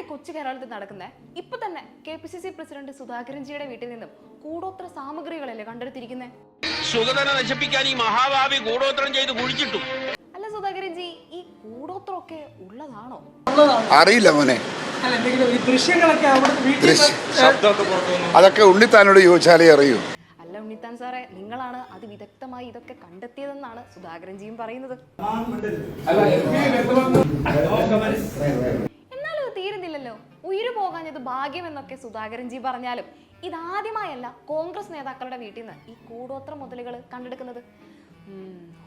ഈ കൊച്ചു കേരളത്തിൽ നടക്കുന്ന ഇപ്പൊ തന്നെ K P C C president സുധാകരൻജിയുടെ വീട്ടിൽ നിന്നും കൂടോത്ര സാമഗ്രികളല്ലേ കണ്ടെടുത്തിരിക്കുന്നത് സുഗതനെ നശിപ്പിക്കാൻ ഈ മഹാഭാവി കൂടോത്രം ചെയ്ത് കുഴിച്ചിട്ടു. അല്ല സുധാകരൻജി ഈ കൂടോത്രമൊക്കെ ഉള്ളതാണോ? അറിയില്ല മോനെ. അല്ല അതൊക്കെ ഉണ്ണിത്താനോട് ചോദിച്ചാലേ അറിയൂ. അല്ല ഉണ്ണിത്താൻ സാറേ നിങ്ങളാണ് അതിവിദഗ്ധമായി ഇതൊക്കെ കണ്ടെത്തിയതെന്നാണ് സുധാകരൻജിയും പറയുന്നത്. എന്നാലും തീരുന്നില്ലല്ലോ ഉയിര് പോകാഞ്ഞത് ഭാഗ്യമെന്നൊക്കെ സുധാകരൻജി പറഞ്ഞാലും ഇതാദ്യമായല്ല കോൺഗ്രസ് നേതാക്കളുടെ വീട്ടിൽ നിന്ന് ഈ കൂടോത്ര മുതലുകൾ കണ്ടെടുക്കുന്നത്.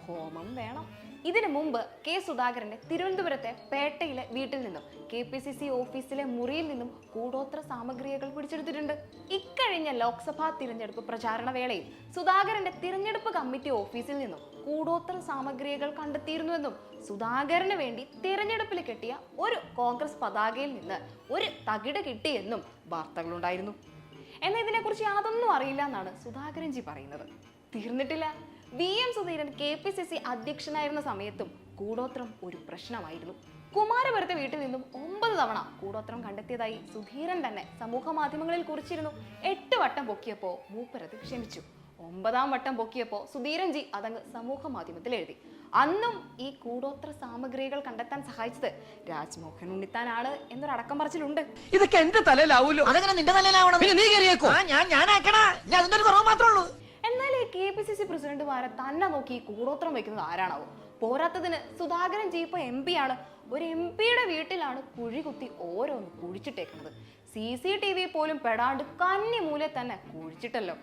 ഹോമം വേണം. ഇതിനു മുമ്പ് കെ സുധാകരന്റെ തിരുവനന്തപുരത്തെ പേട്ടയിലെ വീട്ടിൽ നിന്നും കെ പി സി സി ഓഫീസിലെ മുറിയിൽ നിന്നും കൂടോത്ര സാമഗ്രികൾ പിടിച്ചെടുത്തിട്ടുണ്ട്. ഇക്കഴിഞ്ഞ ലോക്സഭാ തിരഞ്ഞെടുപ്പ് പ്രചാരണ വേളയിൽ സുധാകരന്റെ തിരഞ്ഞെടുപ്പ് കമ്മിറ്റി ഓഫീസിൽ നിന്നും കൂടോത്ര സാമഗ്രികൾ കണ്ടെത്തിയിരുന്നുവെന്നും സുധാകരന് വേണ്ടി തിരഞ്ഞെടുപ്പിൽ കിട്ടിയ ഒരു കോൺഗ്രസ് പതാകയിൽ നിന്ന് ഒരു തകിട് കിട്ടിയെന്നും വാർത്തകളുണ്ടായിരുന്നു. എന്നാൽ ഇതിനെക്കുറിച്ച് യാതൊന്നും അറിയില്ല എന്നാണ് സുധാകരൻജി പറയുന്നത്. തീർന്നിട്ടില്ല. V M Sudheeran K P C C അധ്യക്ഷനായിരുന്ന സമയത്തും കൂടോത്രം ഒരു പ്രശ്നമായിരുന്നു. കുമാരപുരത്തെ വീട്ടിൽ നിന്നും ഒമ്പത് തവണ കൂടോത്രം കണ്ടെത്തിയതായി സുധീരൻ തന്നെ സമൂഹ മാധ്യമങ്ങളിൽ കുറിച്ചിരുന്നു. എട്ട് വട്ടം പൊക്കിയപ്പോ മൂപ്പരത് ക്ഷമിച്ചു. ഒമ്പതാം വട്ടം പൊക്കിയപ്പോ സുധീരൻ ജി അതങ്ങ് സമൂഹ മാധ്യമത്തിൽ എഴുതി. അന്നും ഈ കൂടോത്ര സാമഗ്രികൾ കണ്ടെത്താൻ സഹായിച്ചത് രാജ്മോഹൻ ഉണ്ണിത്താനാണ് എന്നൊരു അടക്കം പറച്ചിലുണ്ട്. ഇതൊക്കെ എന്റെ തലയിലാവൂലോ? അതെങ്ങനെ നിന്റെ തലയിലാവണം? പിന്നെ നീ കയറിയേക്കോ? ആ ഞാൻ ഞാനാക്കണ ഞാൻ അതിന്റെ ഒരു കുറവ് മാത്രമേ ഉള്ളൂ. സി സി പ്രസിഡന്റുമാരെ തന്നെ നോക്കി കൂടോത്രം വെക്കുന്നത് ആരാണാവും? പോരാത്തതിന് സുധാകരൻ ജി ഇപ്പൊ എം പി ആണ്. ഒരു എം പിയുടെ വീട്ടിലാണ് കുഴി കുത്തി ഓരോന്ന് കുഴിച്ചിട്ടേക്കുന്നത്. സി സി ടി വി പോലും പെടാണ്ട് കന്നി മൂലെ തന്നെ കുഴിച്ചിട്ടല്ലോ.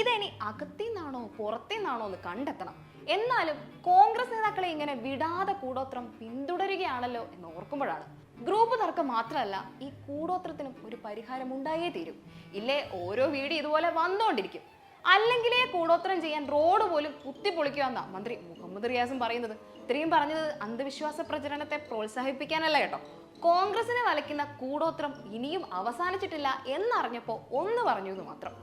ഇതെനി അകത്തിന്നാണോ പുറത്തിന്നാണോ എന്ന് കണ്ടെത്തണം. എന്നാലും കോൺഗ്രസ് നേതാക്കളെ ഇങ്ങനെ വിടാതെ കൂടോത്രം പിന്തുടരുകയാണല്ലോ എന്ന് ഓർക്കുമ്പോഴാണ്. ഗ്രൂപ്പ് തർക്കം മാത്രമല്ല ഈ കൂടോത്രത്തിനും ഒരു പരിഹാരം ഉണ്ടായേ തീരും. ഇല്ലേ ഓരോ വീട് ഇതുപോലെ വന്നുകൊണ്ടിരിക്കും അല്ലെങ്കിലേ കൂടോത്രം ചെയ്യാൻ റോഡ് പോലും കുത്തിപ്പൊളിക്കുക മന്ത്രി മുഹമ്മദ് റിയാസും പറയുന്നത്. ഇത്രയും പറഞ്ഞത് അന്ധവിശ്വാസ പ്രചരണത്തെ പ്രോത്സാഹിപ്പിക്കാനല്ല കേട്ടോ. കോൺഗ്രസിനെ വലയ്ക്കുന്ന കൂടോത്രം ഇനിയും അവസാനിച്ചിട്ടില്ല എന്നറിഞ്ഞപ്പോൾ ഒന്ന് പറഞ്ഞു എന്ന് മാത്രം.